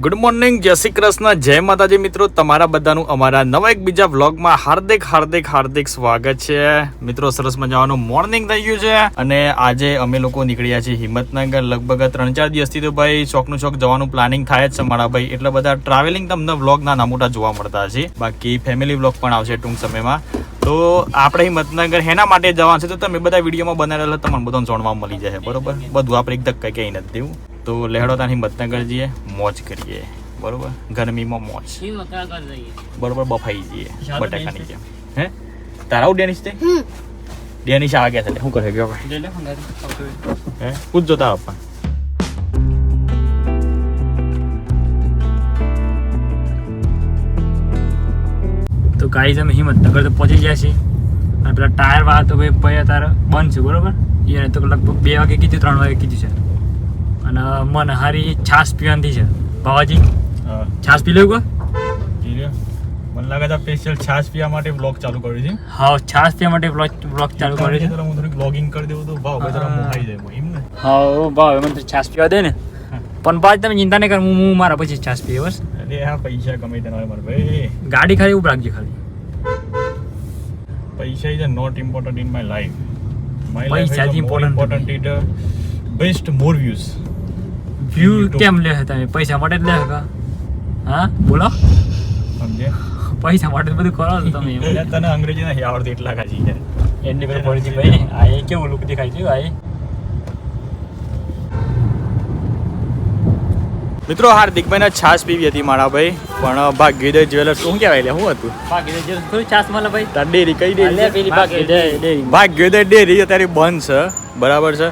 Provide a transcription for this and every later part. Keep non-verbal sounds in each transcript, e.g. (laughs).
Good morning જય શ્રી કૃષ્ણ, જય માતાજી મિત્રો, તમારા બધાનું અમારા નવા એક બીજા વ્લોગમાં હાર્દિક હાર્દિક હાર્દિક સ્વાગત છે. મિત્રો, સરસ મજાનું મોર્નિંગ થઈ ગયું છે અને આજે અમે લોકો નીકળ્યા છીએ હિંમતનગર. લગભગ ત્રણ ચાર દિવસથી તો ભાઈ ચોકનું ચોક જવાનું પ્લાનિંગ થાય જ છે. મારા ભાઈ એટલે બધા ટ્રાવેલિંગ તમને વ્લોગના ના મોટા જોવા મળતા છે બાકી ફેમિલી વ્લોગ પણ આવશે ટૂંક સમયમાં. તો આપણે હિંમતનગર હેના માટે જવાનું છે તો તમે બધા વિડીયોમાં બનાવેલા તમને બધાને જાણવા મળી જાય. બરોબર? બધું આપણે એક ધક્કા ક્યાંય નથી દેવું. તો લેહડો ત્યાં હિંમતનગર જઈએ મોજ કરીએ. બરોબર? ગરમીમાં મોજ. બરોબર બફાઈ જઈએ. બટાકાની જેમ. હે? તારા આવું ડેનિશ તે ડેનિશ આ ગયા છે શું કરે ગયો હે? પૂછજો તારા પપ્પા તો ગાઈ અમે હિંમતનગર તો પહોંચી ગયા છીએ. અને પેલા ટાયર વાળા તો ભાઈ ભાઈ અત્યારે બંધ છે બરોબર? એને તો લગભગ બે વાગે કીધું ત્રણ વાગે કીધું છે. અને મને હારી છાશ પીવાની છે. બાવાજી છાસ પી લેવું મને લાગે છે સ્પેશિયલ છાશ પીવા માટે બ્લોગ ચાલુ કર્યું છે. હા છાશ પીવા માટે બ્લોગ બ્લોગ ચાલુ કર્યો છે. હું થોડીક બ્લોગિંગ કરી દેવું તો ભાવ જરા. મોહાઈ જાય એમ ને. હા ભાવ મને છાસ પીવા દે ને. પણ પાછ તમે ચિંતા નહીં કર હું હું મારા પછી છાશ પીએ બસ. અરે આ પૈસા કમાઈ દેના મારા ભાઈ. ગાડી ખાલી ઉભ રાખજો ખાલી. પૈસા is not important in my life my life is more important it best more views view. કેમ લે છે તમે? પૈસા માટે જ લે છે કા? હા? બોલો. પૈસા માટે બધું કરો છો તમે એટલે તને અંગ્રેજી નથી આવડતી એટલા ખાજી છે. એની પર પડી ભાઈ આ એ કેવું લુક દેખાય છે આ મિત્રો હાર્દિકભાઈ છાશ પીવી હતી મારા ભાઈ પણ ભાગ્યોદય જ્વેલર્સ શું કહેવાય લે શું હતું? બાકી જ્વેલર્સ થોડી છાસ મળે ભાઈ. તાર ડેરી કઈ ડેરી? ભાગ્યોદય ડેરી અત્યારે બંધ છે બરાબર છે.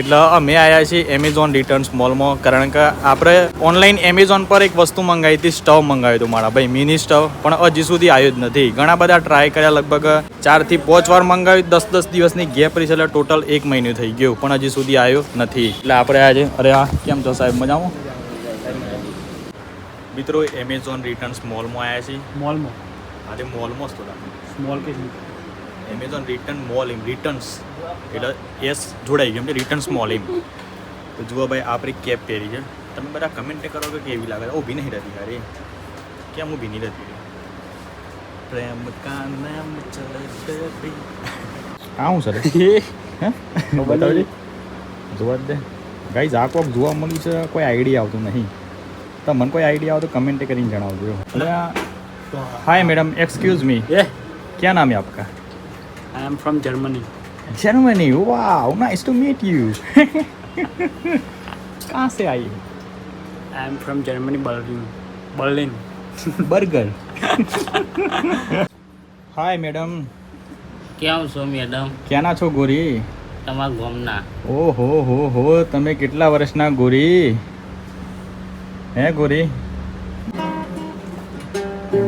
એટલે અમે આવ્યા છીએ એમેઝોન રિટર્ન્સ મોલમાં કારણ કે આપણે ઓનલાઈન એમેઝોન પર એક વસ્તુ મંગાવી હતી સ્ટવ મંગાવ્યું હતું મારા ભાઈ મિની સ્ટવ. પણ હજી સુધી આવ્યું જ નથી. ઘણા બધા ટ્રાય કર્યા લગભગ ચારથી પાંચ વાર મંગાવ્યું દસ દસ દિવસની ગેપ રહી છે એટલે ટોટલ એક મહિનો થઈ ગયું પણ હજી સુધી આવ્યું નથી. એટલે આપણે આજે અરે આ કેમ છો સાહેબ? મજામાં? મિત્રો એમેઝોન રિટર્ન્સ મોલમાં આવ્યા છીએ. મોલમાં આજે મોલમાં જ થોડા મોલ કે એમેઝોન રિટર્ન મોલ એમ રિટર્ન્સ એટલે એસ જોડાઈ ગયું એમ રિટર્ન્સ મોલ એમ. તો જુઓ ભાઈ આપણી કેપ પહેરી છે. તમે બધા કમેન્ટ કરો કે કેવી લાગે છે? ઊભી નહીં રહેતી અરે. એ કેમ ઊભી નહીં રહેતી? પ્રેમ કા નામ ચલે છે આ હું? સર હે બતાવજે. જોવા દે. ગાઈઝ આ કોક જોવા મળ્યું છે કોઈ આઈડિયા આવતો નહીં. તો મને કોઈ આઈડિયા આવતો કમેન્ટ કરીને જણાવજો. હા મેડમ એક્સક્યુઝ મી ક્યાં નામ હે આપકા? आपका I am from Germany Germany wow nice to meet you कहाँ से आई I am from Germany Berlin Berlin burger hi madam કેમ છો મેડમ ક્યાં ના છો ગોરી તમારા ગામના ઓહો હો હો તમે કેટલા વર્ષના ગોરી હે ગોરી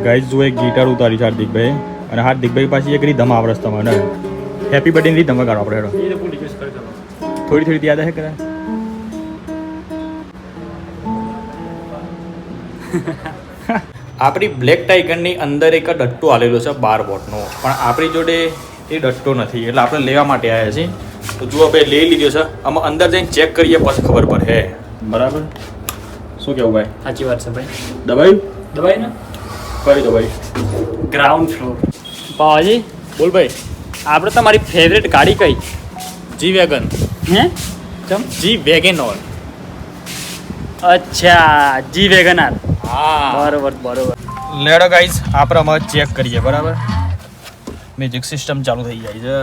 ગાઈઝ જો એક ગિટાર ઉતારી છે હાર્દિકભાઈ અને હાર્દિકભાઈ પાસે એક રીધમ આવડસ તમને હેપી બર્થડે ની રીધમ વગાડો આપણે હેડો. કરી થોડી થોડી યાદ હે કરે આપણી બ્લેક ટાઈગરની અંદર એક ડટ્ટો આવેલો છે બાર બોટનો પણ આપણી જોડે એ ડટ્ટો નથી એટલે આપણે લેવા માટે આવ્યા છીએ. તો જુઓ ભાઈ લઈ લીધો છે. આમાં અંદર જઈને ચેક કરીએ પછી ખબર પડે. બરાબર. શું કેવું ભાઈ? સાચી વાત છે ભાઈ. દબાઈ દબાઈ ને? કરી દો ભાઈ. ગ્રાઉન્ડ ફ્લોર પાવાજી બોલ ભાઈ આપણે તમારી ફેવરેટ ગાડી કઈ? જી વેગન હે? ચમ? જી વેગેનોર ઓર અચ્છા જી વેગનાર હા. બરોબર બરોબર. લેડો ગાઈઝ આપણે અમે ચેક કરીએ બરાબર? મ્યુઝિક સિસ્ટમ ચાલુ થઈ જાય છે.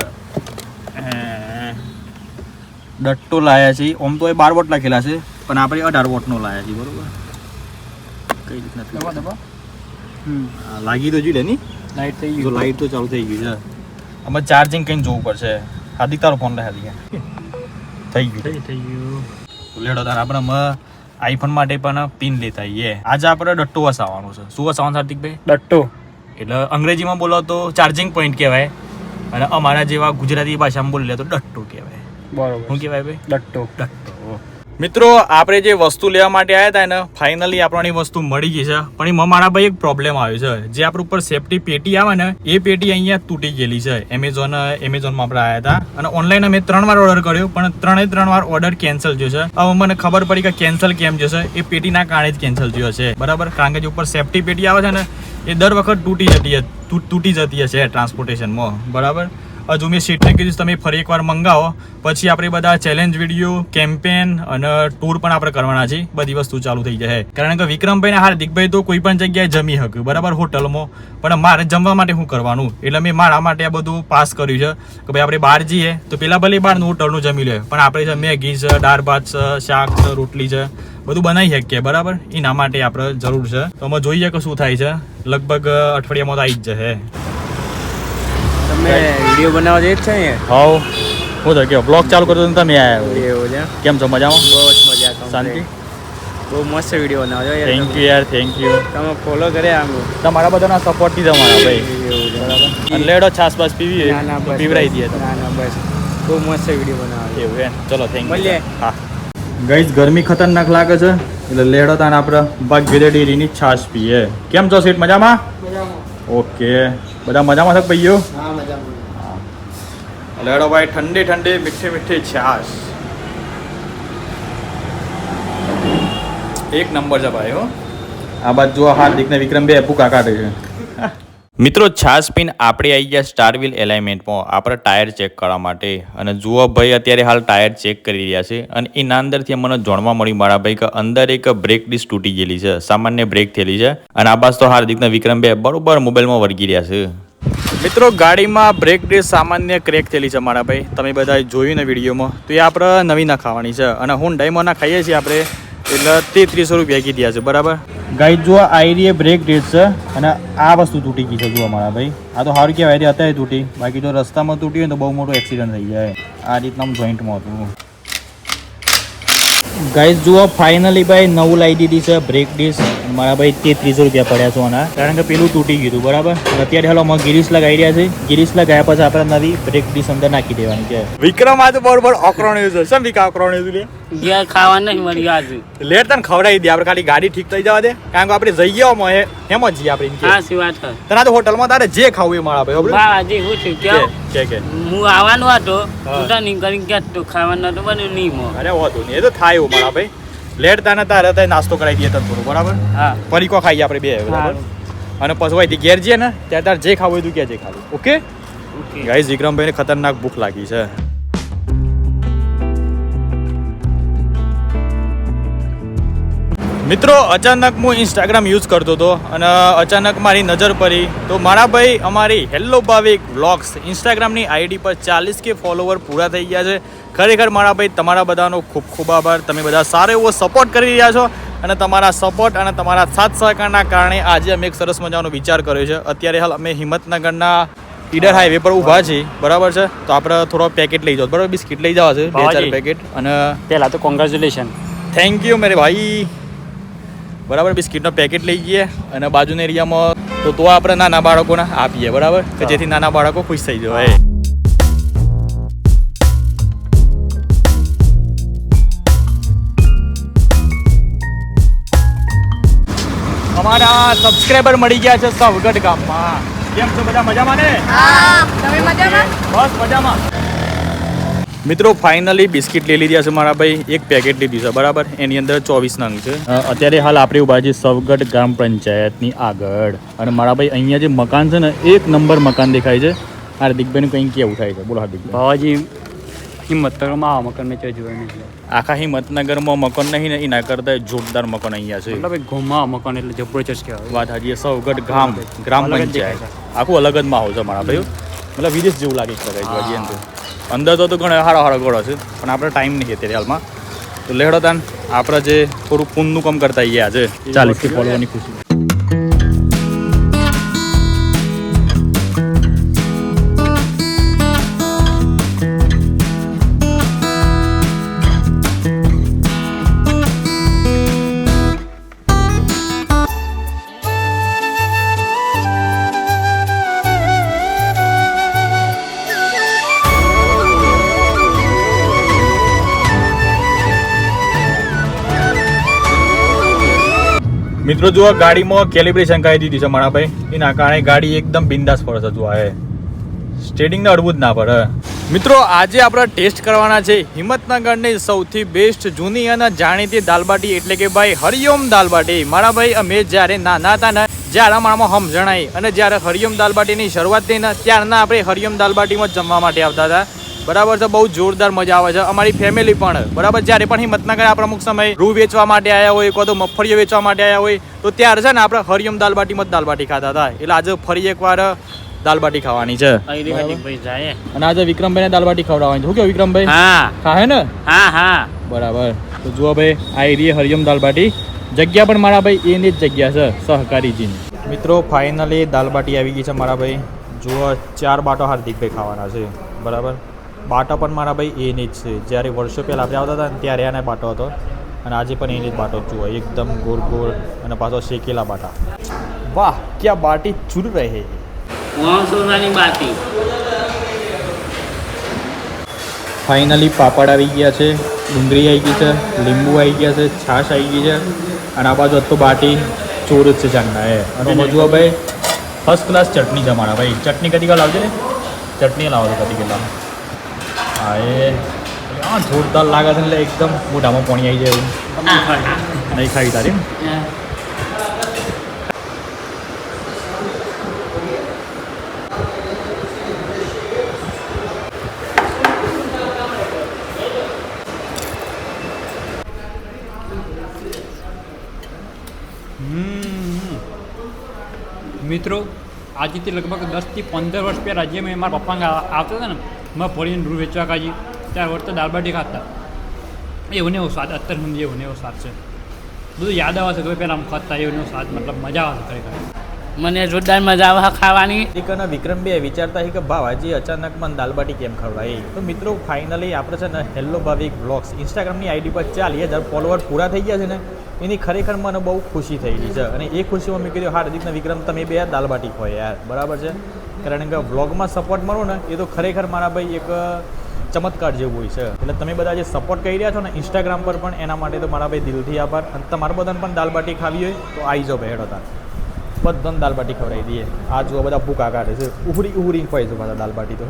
ડટ્ટો લાયા છે. ઓમ તો એ બાર વોટ લખેલા છે પણ આપણે અઢાર વોટનો લાયા છે બરોબર? કઈ રીતના લાગી તો જોઈએ ની. લાઈટ થઈ ગઈ ગયું લાઈટ તો ચાલુ થઈ ગઈ છે. આમાં ચાર્જિંગ કઈ જોવું પડશે? હાર્દિક તારો ફોન રહે હાર્દિક. થઈ ગયું. થઈ ગયું. લેડો તાર આપણે અમે આઈફોન માટે પણ પિન લેતા આવીએ આજે આપણે ડટ્ટો વસાવવાનું છે. શું વસાવવાનું છે હાર્દિકભાઈ ડટ્ટો એટલે અંગ્રેજીમાં બોલો તો ચાર્જિંગ પોઈન્ટ કહેવાય. અને અમારા જેવા ગુજરાતી ભાષામાં બોલીએ તો ડટ્ટો કહેવાય. બરોબર. શું કહેવાય ભાઈ? ડટ્ટો ડટ્ટો મિત્રો, આપણે જે વસ્તુ લેવા માટે આવ્યા હતા ને ફાઇનલી આપણને વસ્તુ મળી ગઈ છે. પણ એમાં મારા ભાઈ એક પ્રોબ્લેમ આવ્યો છે. જે આપણા ઉપર સેફટી પેટી આવે ને, એ પેટી અહીંયા તૂટી ગયેલી છે. એમેઝોન એમેઝોનમાં આપણે આવ્યા હતા અને ઓનલાઈન અમે ત્રણ વાર ઓર્ડર કર્યો, પણ ત્રણે ત્રણ વાર ઓર્ડર કેન્સલ થયો છે. હવે મને ખબર પડી કે કેન્સલ કેમ જશે એ પેટીના કારણે જ કેન્સલ થયો છે. બરાબર? કારણ કે જે ઉપર સેફટી પેટી આવે છે ને, એ દર વખત તૂટી જતી તૂટી જતી હશે ટ્રાન્સપોર્ટેશનમાં બરાબર? હજુ મેં સીટને કીધું તમે ફરી એકવાર મંગાવો. પછી આપણે બધા ચેલેન્જ વીડિયો કેમ્પેન અને ટૂર પણ આપણે કરવાના છે બધી વસ્તુ ચાલુ થઈ જશે. કારણ કે વિક્રમભાઈ ને હાર્દિકભાઈ તો કોઈ પણ જગ્યાએ જમી શક્યું બરાબર? હોટલમાં. પણ મારે જમવા માટે શું કરવાનું. એટલે મેં મારા માટે આ બધું પાસ કર્યું છે. કે ભાઈ આપણે બહાર જઈએ, તો પેલા ભલે બહારનું હોટલનું જમી લે, પણ આપણે છે મેગી છે, દાળ ભાત છે, શાક છે, રોટલી છે, બધું બનાવી શકીએ, બરાબર? એના માટે આપણે જરૂર છે. તો અમે જોઈએ કે શું થાય છે. લગભગ અઠવાડિયામાં તો આવી જ જશે. તમે વીડિયો બનાવવા જઈએ છે ને હાઉ હું તો કે બ્લોગ ચાલુ કરતો તમે આવ્યા એવું છે કેમ છો મજામાં? બહુ જ મજા. શાંતિ? બહુ મસ્ત વીડિયો બનાવજો યાર થેન્ક યુ યાર થેન્ક યુ તમે ફોલો કરે આમ. તમારા બધાના સપોર્ટથી તમારા ભાઈ. બરાબર? અને લેડો છાસ બાસ પીવી ના ના બસ પીવરાઈ બસ. દઈએ ના ના બસ. બહુ મસ્ત વીડિયો બનાવજો. એવું એમ ચલો થેન્ક મળીએ. હા. ગઈસ ગરમી ખતરનાક લાગે છે. એટલે લેડો તાન આપણે ભાગ્યદે ડેરીની છાશ પીએ. કેમ છો સીટ મજામાં? ઓકે. બધા મજામાં છે ભાઈઓ? લેડો ભાઈ ઠંડી ઠંડી મીઠી મીઠી છાશ. એક નંબર છે ભાઈ હો. આ બાજુ જો હાર્દિક ને વિક્રમ બે ભૂકા કાઢે છે. મિત્રો છાસ પીન આપણે આવી ગયા સ્ટાર વ્હીલ એલાઇમેન્ટમાં આપણે ટાયર ચેક કરવા માટે. અને જુઓ ભાઈ અત્યારે હાલ ટાયર ચેક કરી રહ્યા છે. અને એના અંદરથી મને જાણવા મળ્યું મારા ભાઈ કે અંદર એક બ્રેક ડિસ્ક તૂટી ગયેલી છે. સામાન્ય બ્રેક થયેલી છે. અને આ બાજુ તો હાર્દિક ને વિક્રમ બે બરોબર મોબાઈલમાં વળગી રહ્યા છે. મિત્રો, ગાડીમાં બ્રેક ડિસ્ક સામાન્ય ક્રેક થયેલી છે મારા ભાઈ. તમે બધા જોયું ને વિડીયોમાં. તો એ આપણે નવી ના ખાવાની છે અને હું ડાયમોના ખાઈએ છીએ આપણે. એટલે તેત્રીસો રૂપિયા કીધા છે, બરાબર? ગાઈ જો આઈડીએ બ્રેક ડિસ્ક છે અને આ વસ્તુ તૂટી ગઈ છે, જુઓ મારા ભાઈ. આ તો સારું કહેવાય અત્યારે તૂટી. બાકી જો રસ્તામાં તૂટી હોય તો બહુ મોટો એક્સિડન્ટ થઈ જાય. આ રીતના જોઈન્ટમાં હતું. ગાઈસ જુઓ ફાઇનલી ભાઈ નવું લાવી દીધી છે બ્રેક ડીશ મારા ભાઈ તેત્રીસો રૂપિયા પડ્યા છે આના. કારણ કે પેલું તૂટી ગયું બરાબર? અત્યારે હાલો અમે ગિરીશ લગાવી રહ્યા છે. ગિરીશ લગાવ્યા પછી આપણે નવી બ્રેક ડીશ અંદર નાખી દેવાની છે. વિક્રમ આ તો બરોબર અકરણ્યું છે. શું વિકા અકરણ્યું છે ગયા ખાવા નહીં મળી આજુ. લેટ તને ખવડાવી દે. આપણે ખાલી ગાડી ઠીક થઈ જવા દે. કારણ કે આપણે જઈએ આમાં હે- હેમ જ જઈએ આપણે એમ. હા સી વાત છે. તને તો હોટલમાં તારે જે ખાવું એ મારા ભાઈ બરાબર? હા જી હું છું કે કે કે. હું આવવાનો હતો તો હું તો કે તો ખાવાનો તો બને નહીં મો અરે હોતું નહીં. એ તો થાય એવું મારા ભાઈ. લેટ તને તારે તારે નાસ્તો કરાવી દે તને થોડું બરાબર? હા. પરીકો ખાઈએ આપણે બે બરાબર? અને પછી હોય ઘેર જઈએ ને ત્યારે તારે જે ખાવું હોય તું કે જે ખાવું. ઓકે ગાઈઝ વિક્રમભાઈને ખતરનાક ભૂખ લાગી છે. મિત્રો અચાનક હું ઇન્સ્ટાગ્રામ યુઝ કરતો હતો અને અચાનક મારી નજર પડી. તો મારા ભાઈ અમારી હેલ્લો ભાવિક વ્લોગ્સ ઇન્સ્ટાગ્રામની આઈડી પર ચાલીસ કે ફોલોવર પૂરા થઈ ગયા છે. ખરેખર મારા ભાઈ તમારા બધાનો ખૂબ ખૂબ આભાર. તમે બધા સારો એવો સપોર્ટ કરી રહ્યા છો અને તમારા સપોર્ટ અને તમારા સાથ સહકારના કારણે આજે અમે એક સરસ મજાનો વિચાર કર્યો છે. અત્યારે હાલ અમે હિંમતનગરના ઈડર હાઈવે પર ઊભા છીએ. બરાબર છે? તો આપણે થોડો પેકેટ લઈ જાઓ. બરાબર? બિસ્કિટ લઈ જવા છે. બે ચાર પેકેટ અને પહેલાં તો કોંગ્રેચ્યુલેશન થેન્ક યુ મેરે ભાઈ. બરાબર બિસ્કિટનો પેકેટ લઈ જઈએ અને બાજુના એરિયામાં તો તો આપણે નાના બાળકોને આપીએ બરાબર? કે જેથી નાના બાળકો ખુશ થઈ જાય. અમારા સબસ્ક્રાઈબર મળી ગયા છે સવગઢ ગામમાં. કેમ છો બધા મજામાં ને? તમે મજામાં? બસ મજામાં. મિત્રો ફાઇનલી બિસ્કિટ લઈ લીધા છે મારા ભાઈ. એક પેકેટ લીધું છે બરાબર? એની અંદર ચોવીસ નંગ છે. અત્યારે હાલ આપણે ઊભા છે સવગઢ ગ્રામ પંચાયતની આગળ. અને મારા ભાઈ અહીંયા જે મકાન છે ને એક નંબર મકાન દેખાય છે. હાર્દિકભાઈનું કંઈ કેવું થાય છે? બોલો હાર્દિક ભાવાજી હિંમતનગરમાં આવા મકાન મેં ત્યાં જોયું નથી આખા હિંમતનગરમાં મકાન નહીં ને એના કરતા જોરદાર મકાન અહીંયા છે. મતલબ ગોમાં મકાન એટલે જબરજસ્ત કહેવાય. વાત હાજી સવગઢ ગામ ગ્રામ પંચાયત. આખું અલગ જ માહોલ છે મારા ભાઈઓ મતલબ વિદેશ જેવું લાગે છે અંદર તો ઘણો હારો હારા ગોળો છે પણ આપણે ટાઈમ નહીં અત્યારે હાલમાં. તો લેડો તાન આપણે જે થોડું પૂનનું કામ કરતા આવીએ આજે ચાલીસ ફોલવાની ખુશી. મિત્રો, જુઓ, ગાડીમાં કેલિબ્રેશન કરી દીધી છે મારા ભાઈ એના કારણે ગાડી એકદમ બિંદાસ ફરે છે, જુઓ એ સ્ટેડિંગને અડવું જ ના પડે મિત્રો, આજે આપણે ટેસ્ટ કરવાના છે. હિંમતનગરની સૌથી બેસ્ટ જૂની અને જાણીતી દાલબાટી એટલે કે ભાઈ હરિઓમ દાલબાટી. મારા ભાઈ અમે જ્યારે નાના હતા ને, જ્યારે અમારામાં સમજણાઈ અને જ્યારે હરિયમ દાલબાટીની શરૂઆત થઈ ને, ત્યારના આપણે હરિયમ દાલબાટીમાં જમવા માટે આવતા હતા. બરાબર છે બહુ જોરદાર મજા આવે છે. અમારી ફેમિલી પણ. બરાબર જ્યારે પણ હિંમતનગર આપણે અમુક સમય રૂ વેચવા માટે આવ્યા હોય કાં તો મગફળીઓ વેચવા માટે આવ્યા હોય તો ત્યારે છે ને આપણે હરિયમ દાલબાટીમાં જ દાલબાટી ખાતા હતા. એટલે આજે ફરી એકવાર દાલબાટી ખાવાની છે. અને આજે વિક્રમભાઈને દાલબાટી ખવડાવવાની છે. શું કે વિક્રમભાઈ? હા. ખાહે ને? હા હા. બરાબર. તો જુઓ ભાઈ આ એરિયે હરિયમ દાલબાટી. જગ્યા પણ મારા ભાઈ એની જ જગ્યા છે સહકારીજીની. મિત્રો ફાઇનલી દાલબાટી આવી ગઈ છે મારા ભાઈ. જુઓ ચાર બાટો હાર્દિકભાઈ ખાવાના છે. બરાબર? બાટો પણ મારા ભાઈ એની જ છે. જ્યારે વર્ષો પહેલાં આપણે આવતા હતા ત્યારે એને બાટો હતો. અને આજે પણ એની જ બાટો જુઓ એકદમ ગોળ ગોળ અને પાછો શેકેલા બાટા. વાહ ક્યાં બાટી ચૂર રહે ફાઇનલી પાપડ આવી ગયા છે. ડુંગળી આવી ગઈ છે. લીંબુ આવી ગયા છે. છાશ આવી ગઈ છે. અને આ બાજુ તો બાટી ચોર જ છે જાણના એ અને મજુઆ ભાઈ ફર્સ્ટ ક્લાસ ચટણી જમાણા ભાઈ. ચટણી કદી કાલ આવજે ચટણી લાવો કદી કાલ હા એ હા જોરદાર લાગે છે એટલે એકદમ મોઢામાં પાણી આવી જાય એવું. નહીં ખાવી તારી. મિત્રો આજથી લગભગ દસથી પંદર વર્ષ પહેલાં જે મેં મારા પપ્પા આવતા હતા ને મેં ફરીને રૂ વેચવા કાજી ત્યારે દાળ દાળબાટી ખાતા. એવું એવો સ્વાદ, અત્યાર સુધી એવું એવો સ્વાદ છે. બધું યાદ આવે છે કે પહેલાં આમ ખાતા એવું એવો સ્વાદ, મતલબ મજા આવે છે ખરેખર. મને જોરદાર મજા આવે ખાવાની. અને વિક્રમભાઈ વિચારતા કે, ભાવાજી, અચાનક મને દાલબાટી કેમ ખવડાવી? તો મિત્રો ફાઇનલી આપણે છે ને હેલ્લો ભાવિક બ્લોગ્સ ઇન્સ્ટાગ્રામની આઈડી પર ચાલીએ હજાર ફોલોવર પૂરા થઈ ગયા છે ને, એની ખરેખર મને બહુ ખુશી ગઈ છે. અને એ ખુશીમાં મેં કીધું, હા ને વિક્રમ, તમે બે દાલબાટી ખો યાર. બરાબર છે? કારણ કે વ્લોગમાં સપોર્ટ મળો ને, એ તો ખરેખર મારા ભાઈ એક ચમત્કાર જેવું હોય છે. એટલે તમે બધા જે સપોર્ટ કરી રહ્યા છો ને ઇન્સ્ટાગ્રામ પર પણ, એના માટે તો મારા ભાઈ દિલથી આભાર. અને તમારા બધાને પણ દાલબાટી ખાવી હોય, તો આવી જાઓ ભાઈ હેડો તાર. બધાને દાલબાટી ખવડાવી દઈએ. આ જુઓ બધા ભૂકા કાઢે છે. ઉહરી ઉહરી ખવાય છે બધા દાલબાટી તો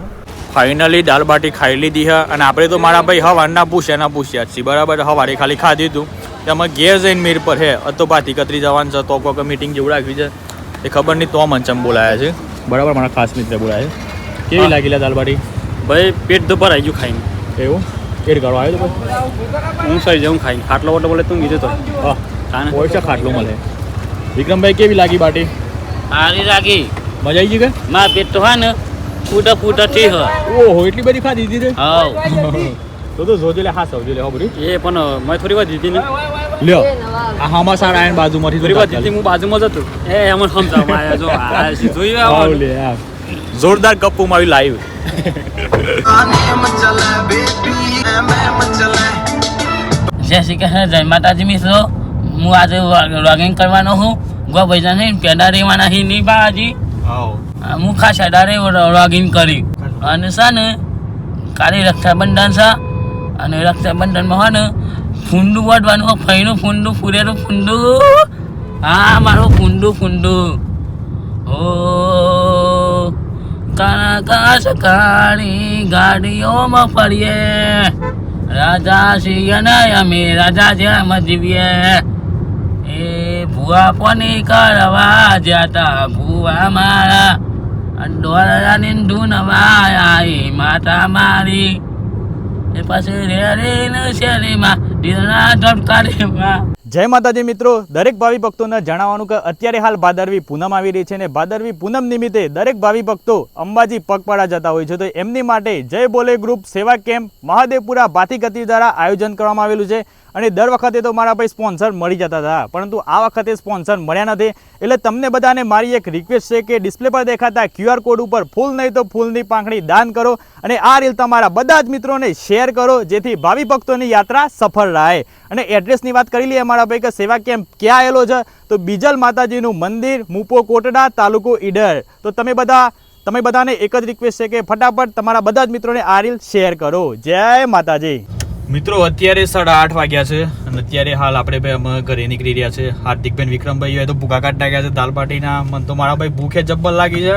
ફાઇનલી દાલબાટી ખાઈ લીધી હા. અને આપણે તો મારા ભાઈ હવારના પૂછ્યા ના પૂછ્યા જ છીએ. બરાબર હવારે ખાલી ખાધી હતું તેમાં ઘેર જઈને મીર પર હે. તો પાથી કતરી જવાનું છે તો કોઈ મીટિંગ જેવું રાખવી છે. એ ખબર નહીં તો મંચમ બોલાયા છે. બરાબર મારા ખાસ મિત્ર બોલાયા છે. કેવી લાગી દાલ બાટી? ભાઈ પેટ તો ભરાઈ ગયું ખાઈને. એવું? એડ કરવા આવ્યો તો પછી હું સહી જાઉં ખાઈને. ખાટલો વાટલો બોલે તું કીધું તો. હા. કાને છે ખાટલો મળે. વિક્રમભાઈ કેવી લાગી બાટી? સારી લાગી. મજા આવી ગઈ કે? મારા પેટ તો હા ને ફૂટા ફૂટા થઈ હ. ઓહો એટલી બધી ખાધી દીધી હા (laughs) તો તો જોજો લે હા સવજો લે હો બરી એ પણ મેં થોડી વાર દીધી ને લ્યો. આ હામા સારા આયન બાજુમાંથી થોડી વાર દીધી હું બાજુમાં જ હતો. એ એમ સમજાવ માયા જો આ જોઈ આવો લે યાર જોરદાર ગપ્પુ મારી લાઈવ (laughs) જય શ્રી કૃષ્ણ જય માતાજી મિત્રો. હું આજે વ્લોગિંગ કરવાનો છું ગો પૈસા નહીં પેડા રેવાના છે નહીં બાજી. હજી હું ખાસ અઢારે વ્લોગિંગ કરી. અને છે ને કાલે રક્ષાબંધન છે. અને રક્ષાબંધનમાં હોય ને ફૂંડું વાટવાનું ફઈનું ફૂંડું ફૂરેલું ફૂંડું. હા મારું ફૂંડું ફૂંડું. ઓ કાશ કાળી ગાડીઓમાં ફરીએ. રાજા સિંહ અને અમે રાજા જેમ જીવીએ. ભૂવા પોની કરવા જતા ભૂવા મારા. ડોરાની ધૂન આવી માતા મારી. એ પછી રેરીને શેરીમાં દીના ધબકારીમાં. જય માતાજી મિત્રો, દરેક ભાવિ ભક્તોને જણાવવાનું કે અત્યારે હાલ ભાદરવી પૂનમ આવી રહી છે ને ભાદરવી પૂનમ નિમિત્તે દરેક ભાવિ ભક્તો અંબાજી પગપાળા જતા હોય છે. તો એમની માટે જય બોલે ગ્રુપ સેવા કેમ્પ મહાદેવપુરા ભાતીગતિ દ્વારા આયોજન કરવામાં આવેલું છે. અને દર વખતે તો મારા ભાઈ સ્પોન્સર મળી જતા હતા. પરંતુ આ વખતે સ્પોન્સર મળ્યા નથી. એટલે તમને બધાને મારી એક રિક્વેસ્ટ છે કે ડિસ્પ્લે પર દેખાતા ક્યુઆર કોડ ઉપર ફૂલ નહીં તો ફૂલની પાંખડી દાન કરો અને આ રીલ તમારા બધા જ મિત્રોને શેર કરો, જેથી ભાવિ ભક્તોની યાત્રા સફળ રહે. અને એડ્રેસની વાત કરી લઈએ મારા ભાઈ કે સેવા કેમ્પ ક્યાં આવેલો છે? તો બીજલ માતાજીનું મંદિર, મુપો કોટડા, તાલુકો ઈડર. તો તમે બધા, તમે બધાને એક જ રિક્વેસ્ટ છે કે ફટાફટ તમારા બધા જ મિત્રોને આ રીલ શેર કરો. જય માતાજી. મિત્રો, અત્યારે સાડા આઠ વાગ્યા છે અને અત્યારે હાલ આપણે ભાઈ અમે ઘરે નીકળી રહ્યા છે. હાર્દિકભાઈ ને વિક્રમભાઈ હોય તો ભૂખા કાઢ નાખ્યા છે. દાલ મન મને તો મારા ભાઈ ભૂખે જબ્બલ લાગી છે.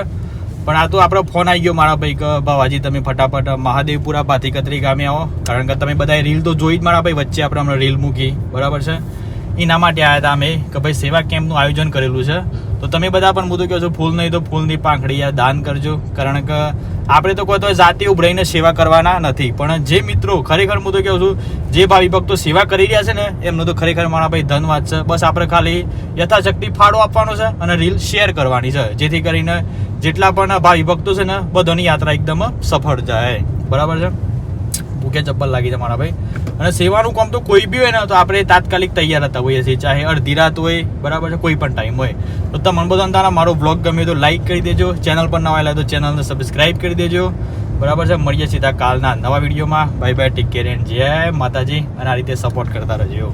પણ આ તો આપણો ફોન આવી ગયો મારા ભાઈ કે બાવાજી તમે ફટાફટ મહાદેવપુરા ભાતીકતરી ગામે આવો. કારણ કે તમે બધા રીલ તો જોઈ જ મારા ભાઈ વચ્ચે આપણે હમણાં રીલ મૂકી. બરાબર છે? એના માટે આવ્યા હતા અમે, કે ભાઈ સેવા કેમ્પનું આયોજન કરેલું છે. તો તમે બધા પણ હું કહો છો ફૂલ નહીં તો ફૂલની પાંખડી યા દાન કરજો. કારણ કે આપણે તો કોઈ તો જાતે ઉભરાઈને સેવા કરવાના નથી. પણ જે મિત્રો ખરેખર હું તો કહું છું, જે ભાવિ ભક્તો સેવા કરી રહ્યા છે ને, એમનું તો ખરેખર મારા ભાઈ ધન્યવાદ છે. બસ આપણે ખાલી યથાશક્તિ ફાળો આપવાનો છે અને રીલ શેર કરવાની છે. જેથી કરીને જેટલા પણ ભાવિ ભક્તો છે ને, બધાની યાત્રા એકદમ સફળ જાય. બરાબર છે? ભૂખે ચપ્પલ લાગી છે મારા ભાઈ. અને સેવાનું કામ તો કોઈ બી હોય ને, તો આપણે તાત્કાલિક તૈયાર હતા હોઈએ છીએ. ચાહે અડધી રાત હોય, બરાબર છે, કોઈ પણ ટાઈમ હોય. તો તમને બધા તારા મારો બ્લોગ ગમે તો લાઈક કરી દેજો. ચેનલ પર નવા આવેલા તો ચેનલને સબસ્ક્રાઈબ કરી દેજો. બરાબર છે, મળીએ સીધા કાલના નવા વિડીયોમાં. Bye bye take care and જય માતાજી. અને આ રીતે સપોર્ટ કરતા રહેજો.